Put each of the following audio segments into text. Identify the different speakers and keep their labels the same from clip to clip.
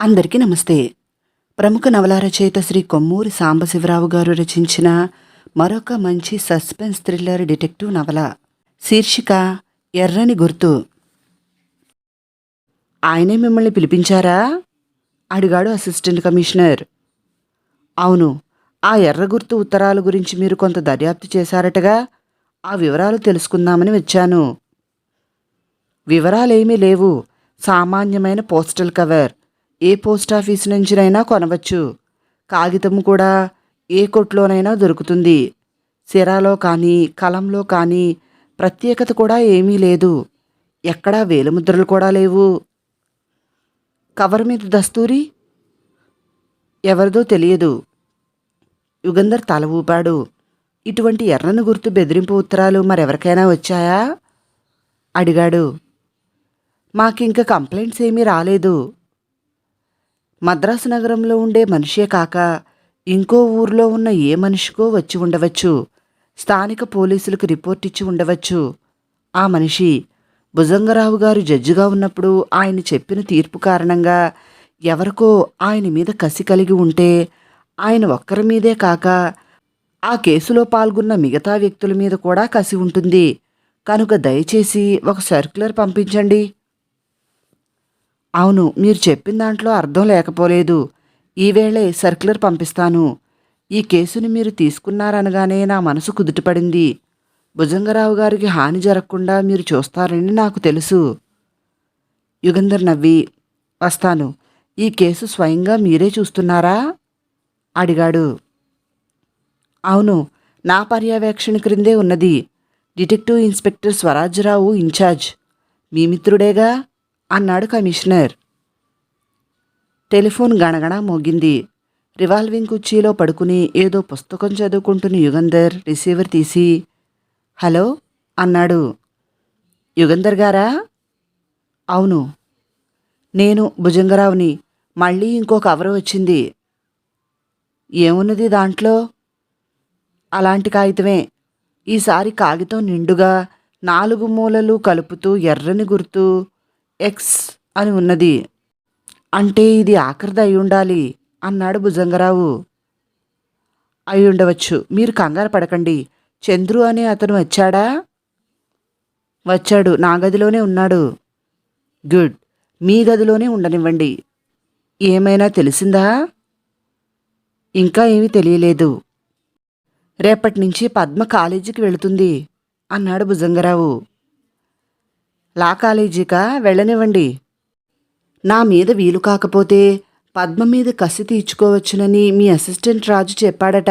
Speaker 1: అందరికీ నమస్తే. ప్రముఖ నవల రచయిత శ్రీ కొమ్మూరి సాంబశివరావు గారు రచించిన మరొక మంచి సస్పెన్స్ థ్రిల్లర్ డిటెక్టివ్ నవల శీర్షిక ఎర్రని గుర్తు. ఆయనే మిమ్మల్ని పిలిపించారా? అడిగాడు అసిస్టెంట్ కమిషనర్. అవును ఆ ఎర్ర గుర్తు ఉత్తరాల గురించి మీరు కొంత దర్యాప్తు చేశారటగా ఆ వివరాలు తెలుసుకుందామని వచ్చాను. వివరాలేమీ లేవు సామాన్యమైన పోస్టల్ కవర్. ఏ పోస్ట్ ఆఫీస్ నుంచినైనా కొనవచ్చు. కాగితం కూడా ఏ కొట్లోనైనా దొరుకుతుంది. సిరాలో కానీ కలంలో కానీ ప్రత్యేకత కూడా ఏమీ లేదు. ఎక్కడా వేలిముద్రలు కూడా లేవు. కవర్ మీద దస్తూరి? ఎవరిదో తెలియదు. యుగంధర్ తల ఊపాడు. ఇటువంటి ఎర్రను గుర్తు బెదిరింపు ఉత్తరాలు మరెవరికైనా వచ్చాయా? అడిగాడు. మాకింక కంప్లైంట్స్ ఏమీ రాలేదు. మద్రాసు నగరంలో ఉండే మనిషే కాక ఇంకో ఊర్లో ఉన్న ఏ మనిషికో వచ్చి ఉండవచ్చు. స్థానిక పోలీసులకు రిపోర్ట్ ఇచ్చి ఉండవచ్చు. ఆ మనిషి భుజంగరావు గారు జడ్జిగా ఉన్నప్పుడు ఆయన చెప్పిన తీర్పు కారణంగా ఎవరికో ఆయన మీద కసి కలిగి ఉంటే ఆయన ఒక్కరి మీదే కాక ఆ కేసులో పాల్గొన్న మిగతా వ్యక్తుల మీద కూడా కసి ఉంటుంది. కనుక దయచేసి ఒక సర్క్యులర్ పంపించండి. అవును మీరు చెప్పిన దాంట్లో అర్థం లేకపోలేదు. ఈవేళే సర్క్యులర్ పంపిస్తాను. ఈ కేసుని మీరు తీసుకున్నారనగానే నా మనసు కుదుటపడింది. భుజంగరావు గారికి హాని జరగకుండా మీరు చూస్తారని నాకు తెలుసు. యుగంధర్ నవ్వి వస్తాను. ఈ కేసు స్వయంగా మీరే చూస్తున్నారా? అడిగాడు. అవును నా పర్యవేక్షణ క్రిందే ఉన్నది. Detective inspector Swarajya Rao in charge. మీ మిత్రుడేగా? అన్నాడు కమిషనర్. టెలిఫోన్ గణగణ మోగింది. రివాల్వింగ్ కుర్చీలో పడుకుని ఏదో పుస్తకం చదువుకుంటున్న యుగంధర్ రిసీవర్ తీసి హలో అన్నాడు. యుగంధర్ గారా? అవును. నేను భుజంగరావుని. మళ్ళీ ఇంకో కవర్ వచ్చింది. ఏమున్నది దాంట్లో? అలాంటి కాగితమే. ఈసారి కాగితం నిండుగా నాలుగు మూలలు కలుపుతూ ఎర్రని గుర్తు ఎక్స్ అని ఉన్నది. అంటే ఇది ఆఖరిది అయి ఉండాలి అన్నాడు భుజంగరావు. అయి ఉండవచ్చు. మీరు కంగారు పడకండి. చంద్రు అనే అతను వచ్చాడా? వచ్చాడు. నా గదిలోనే ఉన్నాడు. గుడ్. మీ గదిలోనే ఉండనివ్వండి. ఏమైనా తెలిసిందా? ఇంకా ఏమీ తెలియలేదు. రేపటి నుంచి పద్మ కాలేజీకి వెళుతుంది అన్నాడు భుజంగరావు. లా కాలేజీకా వెళ్ళనివ్వండి. నా మీద వీలు కాకపోతే పద్మ మీద కసి తీర్చుకోవచ్చునని మీ అసిస్టెంట్ రాజు చెప్పాడట.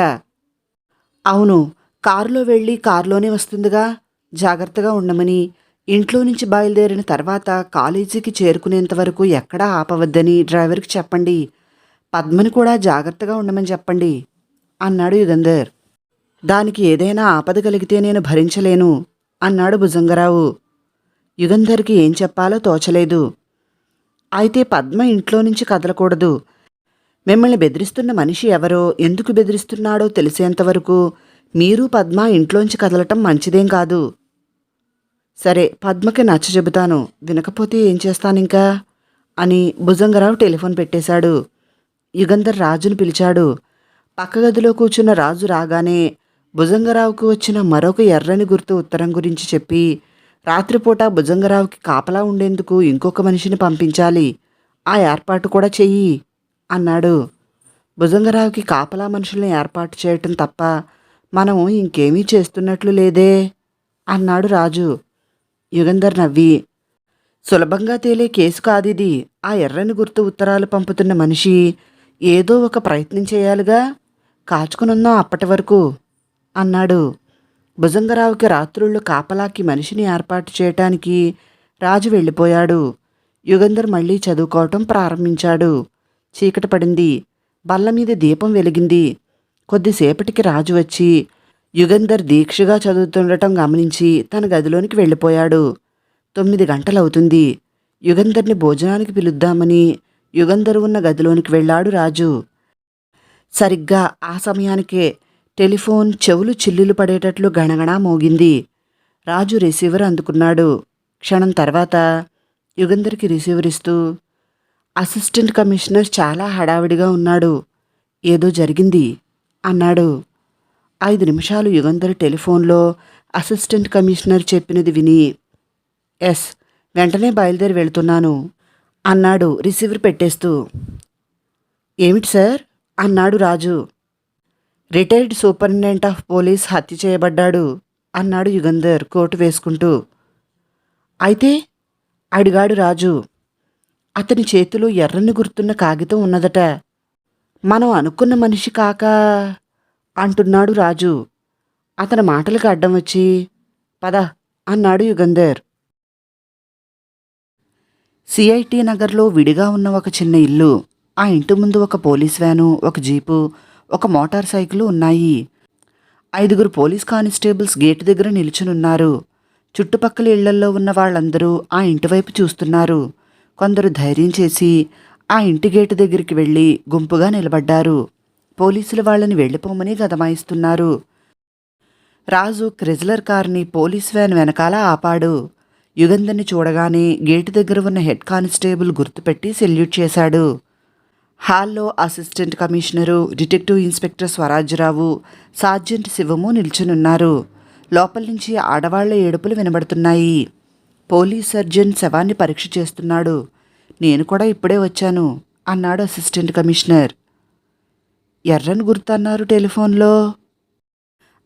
Speaker 1: అవును కారులో వెళ్ళి కారులోనే వస్తుందిగా. జాగ్రత్తగా ఉండమని ఇంట్లో నుంచి బయలుదేరిన తర్వాత కాలేజీకి చేరుకునేంత వరకు ఎక్కడా ఆపవద్దని డ్రైవర్కి చెప్పండి. పద్మని కూడా జాగ్రత్తగా ఉండమని చెప్పండి అన్నాడు యుగంధర్. దానికి ఏదైనా ఆపద కలిగితే నేను భరించలేను అన్నాడు భుజంగరావు. యుగంధర్కి ఏం చెప్పాలో తోచలేదు. అయితే పద్మ ఇంట్లో నుంచి కదలకూడదు. మిమ్మల్ని బెదిరిస్తున్న మనిషి ఎవరో ఎందుకు బెదిరిస్తున్నాడో తెలిసేంతవరకు మీరు పద్మ ఇంట్లోంచి కదలటం మంచిదేం కాదు. సరే పద్మకి నచ్చ చెబుతాను. వినకపోతే ఏం చేస్తానింకా? అని భుజంగరావు టెలిఫోన్ పెట్టేశాడు. యుగంధర్ రాజును పిలిచాడు. పక్క గదిలో కూర్చున్న రాజు రాగానే భుజంగరావుకు వచ్చిన మరొక ఎర్రని గుర్తు ఉత్తరం గురించి చెప్పి రాత్రిపూట భుజంగరావుకి కాపలా ఉండేందుకు ఇంకొక మనిషిని పంపించాలి. ఆ ఏర్పాటు కూడా చెయ్యి అన్నాడు. భుజంగరావుకి కాపలా మనుషుల్ని ఏర్పాటు చేయటం తప్ప మనం ఇంకేమీ చేస్తున్నట్లు లేదే అన్నాడు రాజు. యుగంధర్ నవ్వి. సులభంగా తేలే కేసు కాదిది. ఆ ఎర్రని గుర్తు ఉత్తరాలు పంపుతున్న మనిషి ఏదో ఒక ప్రయత్నం చేయాలిగా. కాచుకునున్నాం అప్పటి వరకు అన్నాడు. భుజంగరావుకి రాత్రుళ్ళు కాపలాకి మనిషిని ఏర్పాటు చేయటానికి రాజు వెళ్ళిపోయాడు. యుగంధర్ మళ్ళీ చదువుకోవటం ప్రారంభించాడు. చీకటి పడింది. బల్ల మీద దీపం వెలిగింది. కొద్దిసేపటికి రాజు వచ్చి యుగంధర్ దీక్షగా చదువుతుండటం గమనించి తన గదిలోనికి వెళ్ళిపోయాడు. తొమ్మిది గంటలవుతుంది. యుగంధర్ని భోజనానికి పిలుద్దామని యుగంధర్ ఉన్న గదిలోనికి వెళ్ళాడు రాజు. సరిగ్గా ఆ సమయానికే టెలిఫోన్ చెవులు చిల్లులు పడేటట్లు గణగణా మోగింది. రాజు రిసీవర్ అందుకున్నాడు. క్షణం తర్వాత యుగంధర్కి రిసీవర్ ఇస్తూ అసిస్టెంట్ కమిషనర్ చాలా హడావిడిగా ఉన్నాడు. ఏదో జరిగింది అన్నాడు. ఐదు నిమిషాలు యుగంధర్ టెలిఫోన్లో అసిస్టెంట్ కమిషనర్ చెప్పినది విని ఎస్ వెంటనే బయలుదేరి వెళ్తున్నాను అన్నాడు రిసీవర్ పెట్టేస్తూ. ఏమిటి సార్? అన్నాడు Raju. Retired superintendent of police హత్య చేయబడ్డాడు అన్నాడు యుగంధర్ కోటు వేసుకుంటూ. అయితే అడిగాడు రాజు అతని చేతిలో ఎర్రని గుర్తున్న కాగితం ఉన్నదట. మనం అనుకున్న మనిషి కాక అంటున్నాడు రాజు. అతని మాటలకు అడ్డం వచ్చి పద అన్నాడు యుగంధర్. సిఐటి నగర్లో విడిగా ఉన్న ఒక చిన్న ఇల్లు ఆ ఇంటి ముందు ఒక పోలీస్ వ్యాను ఒక జీపు ఒక మోటార్ సైకిల్ ఉన్నాయి. ఐదుగురు పోలీస్ కానిస్టేబుల్స్ గేటు దగ్గర నిల్చునున్నారు. చుట్టుపక్కల ఇళ్ళల్లో ఉన్న వాళ్ళందరూ ఆ ఇంటివైపు చూస్తున్నారు. కొందరు ధైర్యం చేసి ఆ ఇంటి గేటు దగ్గరికి వెళ్ళి గుంపుగా నిలబడ్డారు. పోలీసులు వాళ్ళని వెళ్ళిపోమని గదమాయిస్తున్నారు. రాజు క్రిజ్లర్ కార్ని పోలీస్ వ్యాన్ వెనకాల ఆపాడు. యుగంధర్ని చూడగానే గేటు దగ్గర ఉన్న హెడ్ కానిస్టేబుల్ గుర్తుపెట్టి సెల్యూట్ చేశాడు. హాల్లో assistant commissioner detective inspector Swarajya Rao sergeant Shivamu నిల్చునున్నారు. లోపల నుంచి ఆడవాళ్ళ ఏడుపులు వినబడుతున్నాయి. పోలీస్ సర్జన్ శవాన్ని పరీక్ష చేస్తున్నాడు. నేను కూడా ఇప్పుడే వచ్చాను అన్నాడు అసిస్టెంట్ కమిషనర్. ఎర్రని గుర్తన్నారు టెలిఫోన్లో.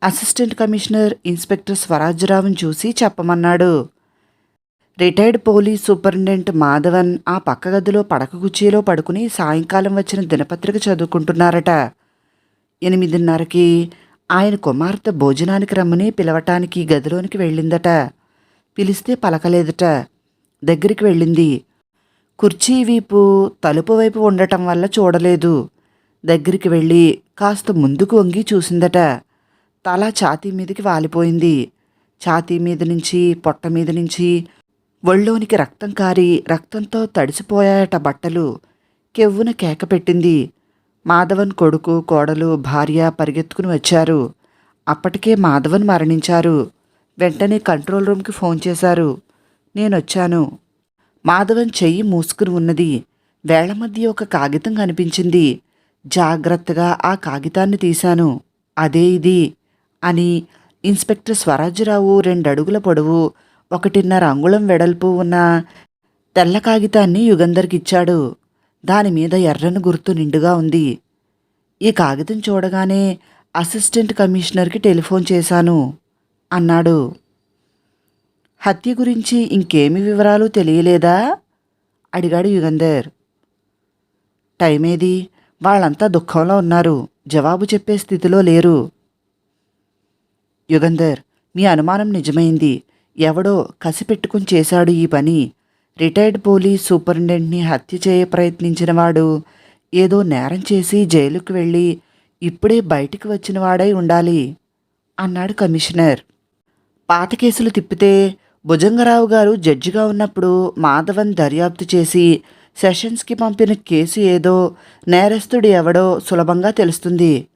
Speaker 1: అసిస్టెంట్ కమిషనర్ ఇన్స్పెక్టర్ స్వరాజ్యరావును చూసి చెప్పమన్నాడు. రిటైర్డ్ పోలీస్ సూపరింటెండెంట్ మాధవన్ ఆ పక్క గదిలో పడక కుర్చీలో పడుకుని సాయంకాలం వచ్చిన దినపత్రిక చదువుకుంటున్నారట. ఎనిమిదిన్నరకి ఆయన కుమార్తె భోజనానికి రమ్మని పిలవటానికి గదిలోనికి వెళ్ళిందట. పిలిస్తే పలకలేదట. దగ్గరికి వెళ్ళింది. కుర్చీ వీపు తలుపు వైపు ఉండటం వల్ల చూడలేదు. దగ్గరికి వెళ్ళి కాస్త ముందుకు వంగి చూసిందట. తల ఛాతీ మీదకి వాలిపోయింది. ఛాతీ మీద నుంచి పొట్ట మీద నుంచి ఒళ్ళోనికి రక్తం కారి రక్తంతో తడిసిపోయాయట బట్టలు. కెవ్వున కేక పెట్టింది. మాధవన్ కొడుకు కోడలు భార్య పరిగెత్తుకుని వచ్చారు. అప్పటికే మాధవన్ మరణించారు. వెంటనే కంట్రోల్ రూమ్కి ఫోన్ చేశారు. నేనొచ్చాను. మాధవన్ చెయ్యి మూసుకుని ఉన్నది. వేళ్ళ మధ్య ఒక కాగితం కనిపించింది. జాగ్రత్తగా ఆ కాగితాన్ని తీశాను. అదే ఇది అని ఇన్స్పెక్టర్ స్వరాజ్యరావు రెండడుగుల పొడవు ఒకటిన్నర అంగుళం వెడల్పు ఉన్న తెల్ల కాగితాన్ని యుగంధర్కిచ్చాడు. దానిమీద ఎర్రని గుర్తు నిండుగా ఉంది. ఈ కాగితం చూడగానే అసిస్టెంట్ కమిషనర్కి టెలిఫోన్ చేశాను. అన్నాడు. హత్య గురించి ఇంకేమి వివరాలు తెలియలేదా? అడిగాడు యుగంధర్. టైం ఏది వాళ్ళంతా దుఃఖంలో ఉన్నారు. జవాబు చెప్పే స్థితిలో లేరు. యుగంధర్ మీ అనుమానం నిజమైంది. ఎవడో కసిపెట్టుకుని చేశాడు ఈ పని. రిటైర్డ్ పోలీస్ సూపరింటెండెంట్ని హత్య చేయ ప్రయత్నించినవాడు ఏదో నేరం చేసి జైలుకు వెళ్ళి ఇప్పుడే బయటికి వచ్చిన వాడై ఉండాలి అన్నాడు కమిషనర్. పాత కేసులు తిప్పితే భుజంగరావు గారు జడ్జిగా ఉన్నప్పుడు మాధవన్ దర్యాప్తు చేసి సెషన్స్కి పంపిన కేసు ఏదో నేరస్తుడు ఎవడో సులభంగా తెలుస్తుంది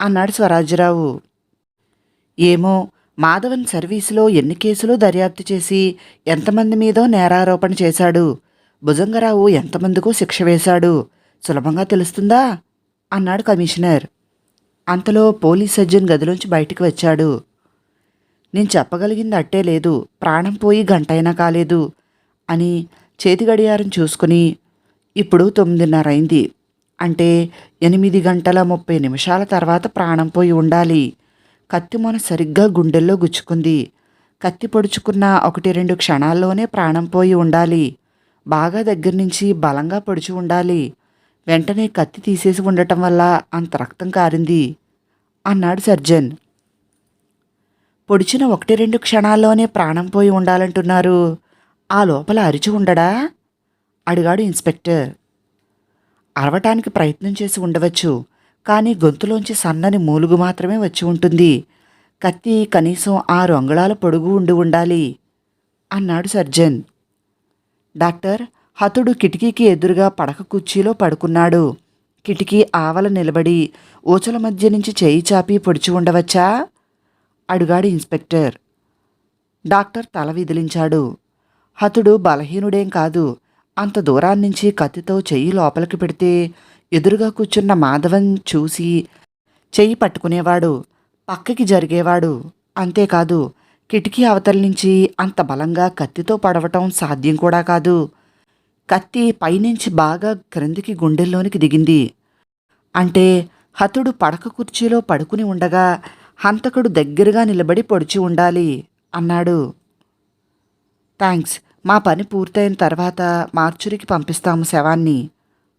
Speaker 1: అన్నాడు స్వరాజ్యరావు ఏమో మాధవన్ సర్వీసులో ఎన్ని కేసులు దర్యాప్తు చేసి ఎంతమంది మీదో నేరారోపణ చేశాడు? భుజంగరావు ఎంతమందికో శిక్ష వేశాడు? సులభంగా తెలుస్తుందా? అన్నాడు కమిషనర్. అంతలో పోలీస్ సర్జన్ గదిలోంచి బయటికి వచ్చాడు. నేను చెప్పగలిగింది అట్టే లేదు. ప్రాణం పోయి గంటైనా కాలేదు అని చేతి గడియారం చూసుకుని ఇప్పుడు తొమ్మిదిన్నర అయింది అంటే ఎనిమిది గంటల ముప్పై నిమిషాల తర్వాత ప్రాణం పోయి ఉండాలి. కత్తి మొన సరిగ్గా గుండెల్లో గుచ్చుకుంది. కత్తి పొడుచుకున్న ఒకటి రెండు క్షణాల్లోనే ప్రాణం పోయి ఉండాలి. బాగా దగ్గర నుంచి బలంగా పొడిచి ఉండాలి. వెంటనే కత్తి తీసేసి ఉండటం వల్ల అంత రక్తం కారింది. అన్నాడు సర్జన్. పొడిచిన ఒకటి రెండు క్షణాల్లోనే ప్రాణం పోయి ఉండాలంటున్నారు. ఆ లోపల అరిచి ఉండడా? అడిగాడు ఇన్స్పెక్టర్. అరవటానికి ప్రయత్నం చేసి ఉండవచ్చు. కానీ గొంతులోంచి సన్నని మూలుగు మాత్రమే వచ్చి ఉంటుంది. కత్తి కనీసం ఆరు అంగుళాల పొడుగు ఉండి ఉండాలి అన్నాడు సర్జన్. డాక్టర్ హతుడు కిటికీకి ఎదురుగా పడక కుర్చీలో పడుకున్నాడు. కిటికీ ఆవల నిలబడి ఊచల మధ్య నుంచి చేయి చాపి పొడిచి ఉండవచ్చా? అడుగాడు ఇన్స్పెక్టర్. డాక్టర్ తల విదిలించాడు. హతుడు బలహీనుడేం కాదు అంత దూరాన్నించి కత్తితో చెయ్యి లోపలికి పెడితే ఎదురుగా కూర్చున్న మాధవన్ చూసి చెయ్యి పట్టుకునేవాడు పక్కకి జరిగేవాడు. అంతేకాదు కిటికీ అవతల నుంచి అంత బలంగా కత్తితో పడవటం సాధ్యం కూడా కాదు. కత్తి పైనుంచి బాగా క్రిందికి గుండెల్లోనికి దిగింది. అంటే హతుడు పడక కుర్చీలో పడుకుని ఉండగా హంతకుడు దగ్గరగా నిలబడి పొడిచి ఉండాలి అన్నాడు. థ్యాంక్స్ మా పని పూర్తయిన తర్వాత మార్చురికి పంపిస్తాము శవాన్ని.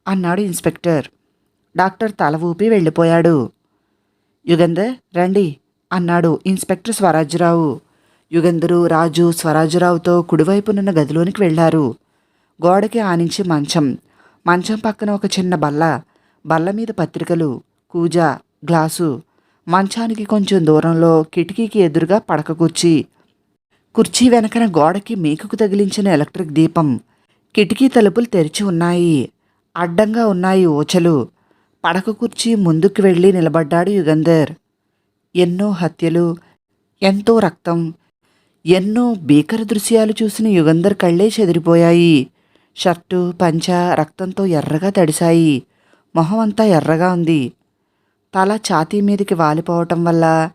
Speaker 1: అన్నాడు ఇన్స్పెక్టర్. డాక్టర్ తల ఊపి వెళ్ళిపోయాడు. యుగంధర్ రండి అన్నాడు ఇన్స్పెక్టర్ స్వరాజ్యరావు యుగంధరు రాజు స్వరాజురావుతో కుడివైపునున్న గదిలోనికి వెళ్ళారు గోడకి ఆనించి మంచం. మంచం పక్కన ఒక చిన్న బల్ల. బల్ల మీద పత్రికలు కూజ గ్లాసు. మంచానికి కొంచెం దూరంలో కిటికీకి ఎదురుగా పడక కుర్చీ. కుర్చీ వెనకన గోడకి మేకకు తగిలించిన ఎలక్ట్రిక్ దీపం. కిటికీ తలుపులు తెరిచి ఉన్నాయి. అడ్డంగా ఉన్నాయి ఊచలు పడక కుర్చీ ముందుకు వెళ్ళి నిలబడ్డాడు యుగంధర్. ఎన్నో హత్యలు ఎంతో రక్తం ఎన్నో భీకర దృశ్యాలు చూసిన యుగంధర్ కళ్ళే చెదిరిపోయాయి. షర్టు పంచ రక్తంతో ఎర్రగా తడిశాయి. మొహం అంతా ఎర్రగా ఉంది. తల ఛాతీ మీదకి వాలిపోవటం వల్ల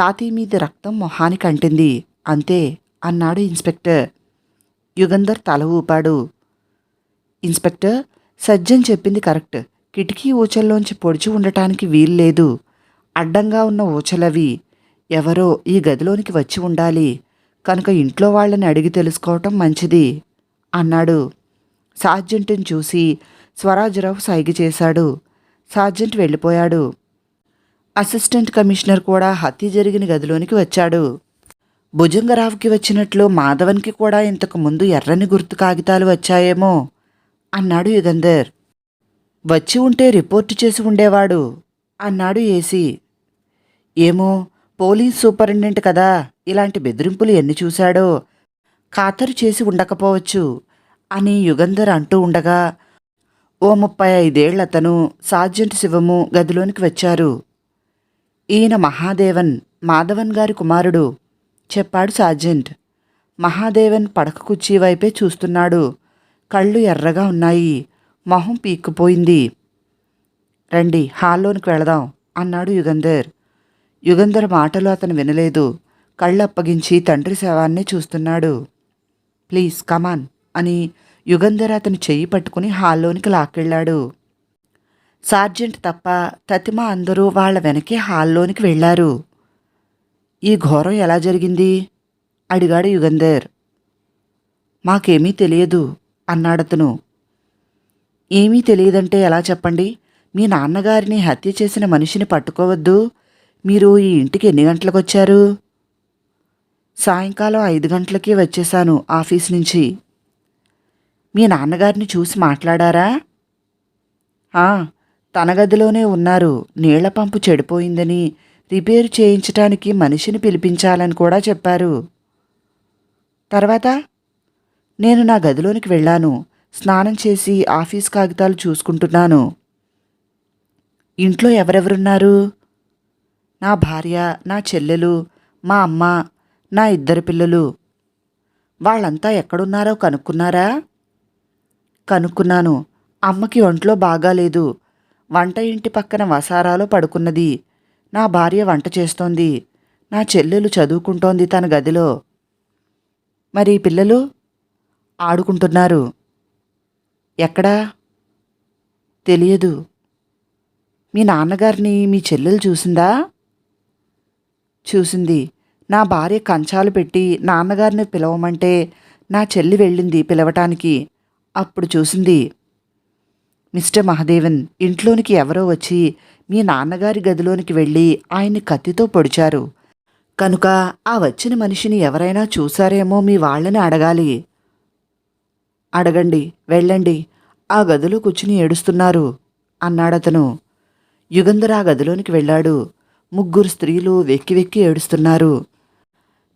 Speaker 1: ఛాతీ మీద రక్తం మొహానికి అంటింది. అంతే అన్నాడు ఇన్స్పెక్టర్. యుగంధర్ తల ఊపాడు. ఇన్స్పెక్టర్ సజ్జన్ చెప్పింది కరెక్ట్. కిటికీ ఊచల్లోంచి పొడిచి ఉండటానికి వీల్లేదు అడ్డంగా ఉన్న ఊచలవి. ఎవరో ఈ గదిలోనికి వచ్చి ఉండాలి. కనుక ఇంట్లో వాళ్ళని అడిగి తెలుసుకోవటం మంచిది అన్నాడు. సార్జెంట్ని చూసి స్వరాజ్రావు సైగ చేశాడు. సార్జెంట్ వెళ్ళిపోయాడు. అసిస్టెంట్ కమిషనర్ కూడా హత్య జరిగిన గదిలోనికి వచ్చాడు. భుజంగరావుకి వచ్చినట్లు మాధవన్కి కూడా ఇంతకు ముందు ఎర్రని గుర్తు కాగితాలు వచ్చాయేమో. అన్నాడు యుగంధర్. వచ్చి ఉంటే రిపోర్టు చేసి ఉండేవాడు అన్నాడు ఏసీ. ఏమో పోలీస్ సూపరింటెండెంట్ కదా ఇలాంటి బెదిరింపులు ఎన్ని చూశాడో ఖాతరు చేసి ఉండకపోవచ్చు అని యుగంధర్ అంటూ ఉండగా ఓ ముప్పై ఐదేళ్ళతను సార్జెంట్ శివము గదిలోనికి వచ్చారు. ఈయన మహాదేవన్ మాధవన్ గారి కుమారుడు చెప్పాడు సార్జెంట్. మహాదేవన్ పడక కుర్చీ వైపే చూస్తున్నాడు కళ్ళు ఎర్రగా ఉన్నాయి. మొహం పీక్కుపోయింది. రండి హాల్లోనికి వెళదాం అన్నాడు యుగంధర్. యుగంధర్ మాటలు అతను వినలేదు. కళ్ళు అప్పగించి తండ్రి శవాన్నే చూస్తున్నాడు. ప్లీజ్ కమాన్ అని యుగంధర్ అతను చెయ్యి పట్టుకుని హాల్లోనికి లాక్కెళ్ళాడు. సార్జెంట్ తప్ప తతిమ అందరూ వాళ్ళ వెనకే హాల్లోనికి వెళ్ళారు. ఈ ఘోరం ఎలా జరిగింది? అడిగాడు యుగంధర్. మాకేమీ తెలియదు అన్నాడతను. ఏమీ తెలియదంటే ఎలా చెప్పండి? మీ నాన్నగారిని హత్య చేసిన మనిషిని పట్టుకోవద్దు. మీరు ఈ ఇంటికి ఎన్ని గంటలకు వచ్చారు సాయంకాలం ఐదు గంటలకి వచ్చేశాను ఆఫీస్ నుంచి. మీ నాన్నగారిని చూసి మాట్లాడారా? "ఆ, తన గదిలోనే ఉన్నారు. నీళ్ళ పంపు చెడిపోయిందని రిపేర్ చేయించటానికి మనిషిని పిలిపించాలని కూడా చెప్పారు. తర్వాత? నేను నా గదిలోనికి వెళ్ళాను. స్నానం చేసి ఆఫీస్ కాగితాలు చూసుకుంటున్నాను. ఇంట్లో ఎవరెవరున్నారు? నా భార్య నా చెల్లెలు మా అమ్మ నా ఇద్దరు పిల్లలు. వాళ్ళంతా ఎక్కడున్నారో కనుక్కున్నారా? కనుక్కున్నాను. అమ్మకి ఒంట్లో బాగాలేదు. వంట ఇంటి పక్కన వసారాలో పడుకున్నది. నా భార్య వంట చేస్తోంది. నా చెల్లెలు చదువుకుంటోంది తన గదిలో. మరి పిల్లలు? ఆడుకుంటున్నారు. ఎక్కడా? తెలియదు. మీ నాన్నగారిని మీ చెల్లెలు చూసిందా? చూసింది. నా భార్య కంచాలు పెట్టి నాన్నగారిని పిలవమంటే నా చెల్లి వెళ్ళింది పిలవటానికి. అప్పుడు చూసింది. మిస్టర్ మహదేవన్ ఇంట్లోనికి ఎవరో వచ్చి మీ నాన్నగారి గదిలోనికి వెళ్ళి ఆయన్ని కత్తితో పొడిచారు. కనుక ఆ వచ్చిన మనిషిని ఎవరైనా చూసారేమో మీ వాళ్ళని అడగాలి. అడగండి వెళ్ళండి. ఆ గదిలో కూర్చుని ఏడుస్తున్నారు అన్నాడతను. యుగంధర్ ఆ గదిలోనికి వెళ్ళాడు. ముగ్గురు స్త్రీలు వెక్కి వెక్కి ఏడుస్తున్నారు.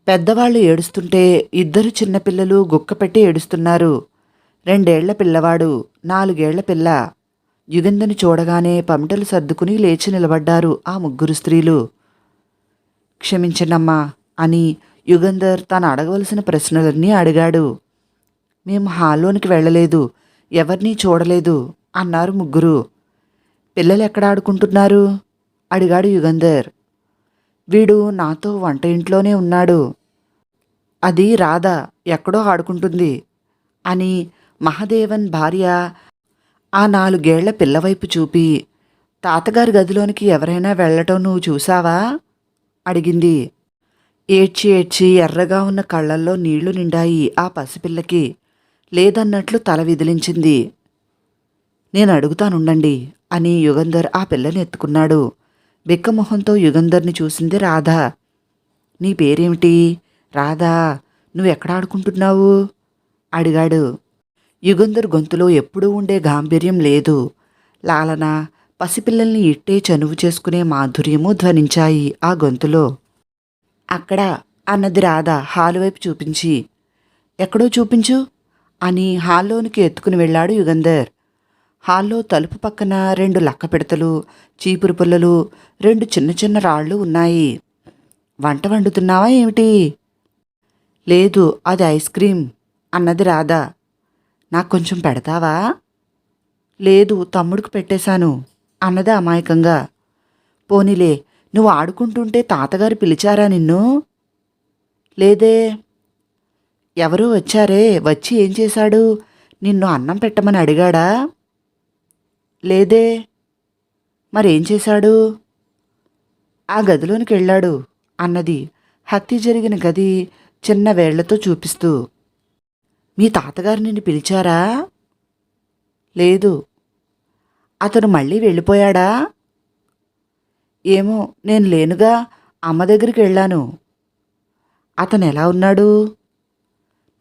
Speaker 1: పెద్దవాళ్ళు ఏడుస్తుంటే ఇద్దరు చిన్నపిల్లలు గుక్కపెట్టి ఏడుస్తున్నారు. రెండేళ్ళ పిల్లవాడు నాలుగేళ్ళ పిల్ల. యుగంధని చూడగానే పమిటలు సర్దుకుని లేచి నిలబడ్డారు ఆ ముగ్గురు స్త్రీలు. క్షమించనమ్మా అని యుగంధర్ తాను అడగవలసిన ప్రశ్నలన్నీ అడిగాడు. మేము హాల్లోనికి వెళ్ళలేదు. ఎవరినీ చూడలేదు అన్నారు ముగ్గురు. పిల్లలు ఎక్కడ ఆడుకుంటున్నారు? అడిగాడు యుగంధర్. వీడు నాతో వంట ఇంట్లోనే ఉన్నాడు. అది రాధ ఎక్కడో ఆడుకుంటుంది అని మహదేవన్ భార్య ఆ నాలుగేళ్ళ పిల్లవైపు చూపి తాతగారి గదిలోనికి ఎవరైనా వెళ్ళటం నువ్వు చూసావా? అడిగింది. ఏడ్చి ఏడ్చి ఎర్రగా ఉన్న కళ్ళల్లో నీళ్ళు నిండాయి ఆ పసిపిల్లకి. లేదన్నట్లు తల విదిలించింది. నేను అడుగుతానుండండి అని యుగంధర్ ఆ పిల్లని ఎత్తుకున్నాడు. బిక్కమొహంతో యుగంధర్ని చూసింది రాధ. నీ పేరేమిటి? రాధా నువ్వెక్కడ ఆడుకుంటున్నావు? అడిగాడు. యుగంధర్ గొంతులో ఎప్పుడూ ఉండే గాంభీర్యం లేదు. లాలన పసిపిల్లల్ని ఇట్టే చనువు చేసుకునే మాధుర్యము ధ్వనించాయి ఆ గొంతులో. అక్కడ అన్నది రాధ హాలు వైపు చూపించి. ఎక్కడో చూపించు. అని హాల్లోనికి ఎత్తుకుని వెళ్ళాడు యుగంధర్. హాల్లో తలుపు పక్కన రెండు లక్క పిడతలు చీపురు పుల్లలు రెండు చిన్న చిన్న రాళ్ళు ఉన్నాయి. వంట వండుతున్నావా ఏమిటి? లేదు అది ఐస్ క్రీం అన్నది రాధా. నాకు కొంచెం పెడతావా? లేదు తమ్ముడికి పెట్టేశాను అన్నది అమాయకంగా. పోనీలే నువ్వు ఆడుకుంటుంటే తాతగారు పిలిచారా నిన్ను? లేదే ఎవరో వచ్చారే వచ్చి ఏం చేశాడు? నిన్ను అన్నం పెట్టమని అడిగాడా? లేదే. మరేం చేశాడు? ఆ గదిలోనికి వెళ్ళాడు. అన్నది హత్య జరిగిన గది చిన్న వేళ్ళతో చూపిస్తూ. మీ తాతగారు నిన్ను పిలిచారా? లేదు. అతను మళ్ళీ వెళ్ళిపోయాడా? ఏమో నేను లేనుగా అమ్మ దగ్గరికి వెళ్ళాను. అతను ఎలా ఉన్నాడు?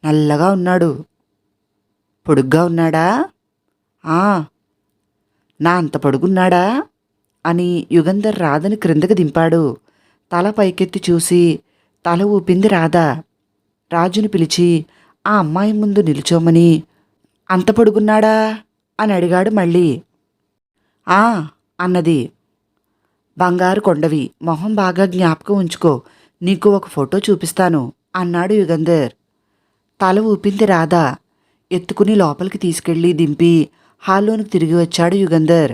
Speaker 1: నల్లగా ఉన్నాడు. పొడుగ్గా ఉన్నాడా? ఆ నా అంత పొడుగున్నాడా? అని యుగంధర్ రాధని క్రిందకి దింపాడు. తల పైకెత్తి చూసి తల ఊపింది రాధ. రాజుని పిలిచి ఆ అమ్మాయి ముందు నిలుచోమని అంత పొడుగున్నాడా? అని అడిగాడు మళ్ళీ. ఆ అన్నది. బంగారు కొండవి మొహం బాగా జ్ఞాపకం ఉంచుకో నీకు ఒక ఫోటో చూపిస్తాను అన్నాడు యుగంధర్. తల ఊపింది రాధా. ఎత్తుకుని లోపలికి తీసుకెళ్ళి దింపి హాల్లోనికి తిరిగి వచ్చాడు యుగంధర్.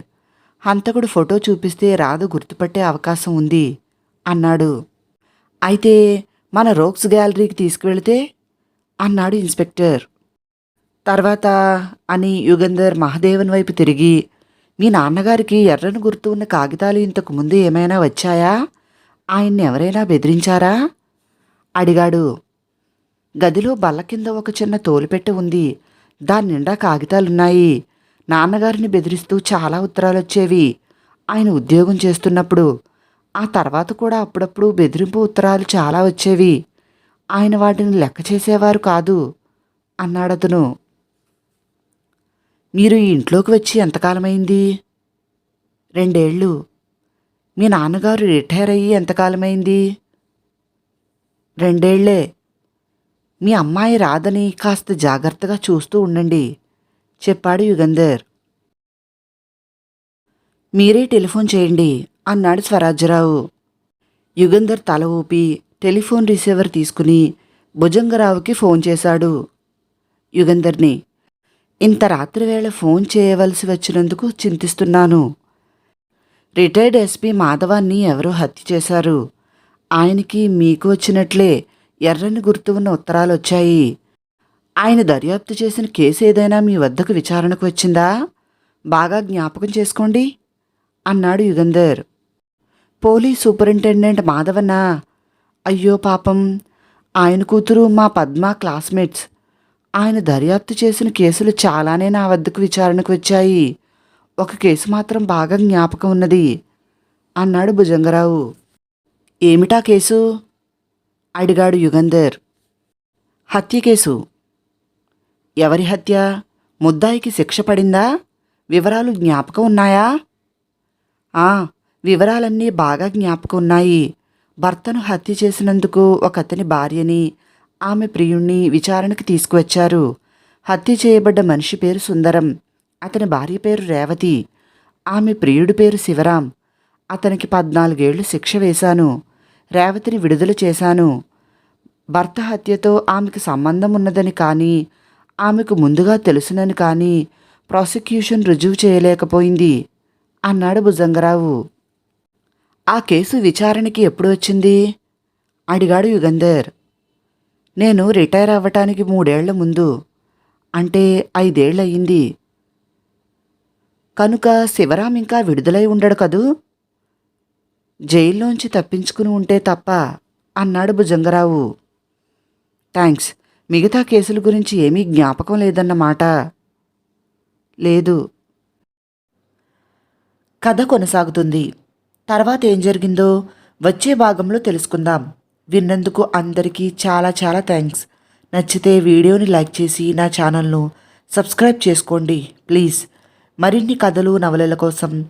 Speaker 1: హంతకుడు ఫోటో చూపిస్తే రాధ గుర్తుపట్టే అవకాశం ఉంది అన్నాడు. అయితే మన రోక్స్ గ్యాలరీకి తీసుకువెళితే? అన్నాడు ఇన్స్పెక్టర్. తర్వాత అని యుగంధర్ మహదేవన్ వైపు తిరిగి మీ నాన్నగారికి ఎర్రని గుర్తు ఉన్న కాగితాలు ఇంతకు ముందు ఏమైనా వచ్చాయా? ఆయన్ని ఎవరైనా బెదిరించారా? అడిగాడు. గదిలో బల్ల కింద ఒక చిన్న తోలుపెట్టె ఉంది. దాని నిండా కాగితాలున్నాయి. నాన్నగారిని బెదిరిస్తూ చాలా ఉత్తరాలు వచ్చేవి ఆయన ఉద్యోగం చేస్తున్నప్పుడు ఆ తర్వాత కూడా అప్పుడప్పుడు బెదిరింపు ఉత్తరాలు చాలా వచ్చేవి. ఆయన వాటిని లెక్క చేసేవారు కాదు అన్నాడతను. మీరు ఈ ఇంట్లోకి వచ్చి ఎంతకాలమైంది? రెండేళ్ళు. మీ నాన్నగారు రిటైర్ అయ్యి ఎంతకాలమైంది? రెండేళ్ళే. మీ అమ్మాయి రాదని కాస్త జాగ్రత్తగా చూస్తూ ఉండండి చెప్పాడు యుగంధర్. మీరే టెలిఫోన్ చేయండి అన్నాడు స్వరాజ్యరావు. యుగంధర్ తల ఊపి టెలిఫోన్ రిసీవర్ తీసుకుని భుజంగరావుకి ఫోన్ చేశాడు యుగంధర్ని. ఇంత రాత్రివేళ ఫోన్ చేయవలసి వచ్చినందుకు చింతిస్తున్నాను. రిటైర్డ్ ఎస్పీ మాధవాన్ని ఎవరో హత్య చేశారు. ఆయనకి మీకు వచ్చినట్లే ఎర్రని గుర్తు ఉన్న ఉత్తరాలు వచ్చాయి ఆయన దర్యాప్తు చేసిన కేసు ఏదైనా మీ వద్దకు విచారణకు వచ్చిందా? బాగా జ్ఞాపకం చేసుకోండి అన్నాడు యుగంధర్. పోలీస్ సూపరింటెండెంట్ మాధవన్న అయ్యో పాపం ఆయన కూతురు మా పద్మ క్లాస్మేట్స్. ఆయన దర్యాప్తు చేసిన కేసులు చాలానే నా వద్దకు విచారణకు వచ్చాయి. ఒక కేసు మాత్రం బాగా జ్ఞాపకం ఉన్నది అన్నాడు భుజంగరావు. ఏమిటా కేసు? అడిగాడు యుగంధర్. హత్య కేసు. ఎవరి హత్య? ముద్దాయికి శిక్ష పడిందా? వివరాలు జ్ఞాపకం ఉన్నాయా? ఆ వివరాలన్నీ బాగా జ్ఞాపకం ఉన్నాయి. భర్తను హత్య చేసినందుకు ఒక అతని భార్యని ఆమె ప్రియుణ్ణి విచారణకు తీసుకువచ్చారు. హత్య చేయబడ్డ మనిషి పేరు సుందరం అతని భార్య పేరు రేవతి ఆమె ప్రియుడి పేరు శివరాం. అతనికి పద్నాలుగేళ్ళు శిక్ష వేశాను. రేవతిని విడుదల చేశాను. భర్త హత్యతో ఆమెకు సంబంధం ఉన్నదని కానీ ఆమెకు ముందుగా తెలుసునని కానీ ప్రాసిక్యూషన్ రుజువు చేయలేకపోయింది అన్నాడు భుజంగరావు. ఆ కేసు విచారణకి ఎప్పుడు వచ్చింది? అడిగాడు యుగంధర్. నేను రిటైర్ అవ్వటానికి మూడేళ్ళ ముందు అంటే ఐదేళ్ళయింది కనుక శివరాం ఇంకా విడుదలై ఉండడు కదూ? జైల్లోంచి తప్పించుకుని ఉంటే తప్ప అన్నాడు భుజంగరావు. థ్యాంక్స్ మిగతా కేసుల గురించి ఏమీ జ్ఞాపకం లేదన్నమాట. లేదు. కథ కొనసాగుతుంది. తర్వాత ఏం జరిగిందో వచ్చే భాగంలో తెలుసుకుందాం. విన్నందుకు అందరికీ చాలా చాలా థ్యాంక్స్ నచ్చితే వీడియోని లైక్ చేసి నా ఛానల్ను సబ్స్క్రైబ్ చేసుకోండి ప్లీజ్. మరిన్ని కథలు నవలల కోసం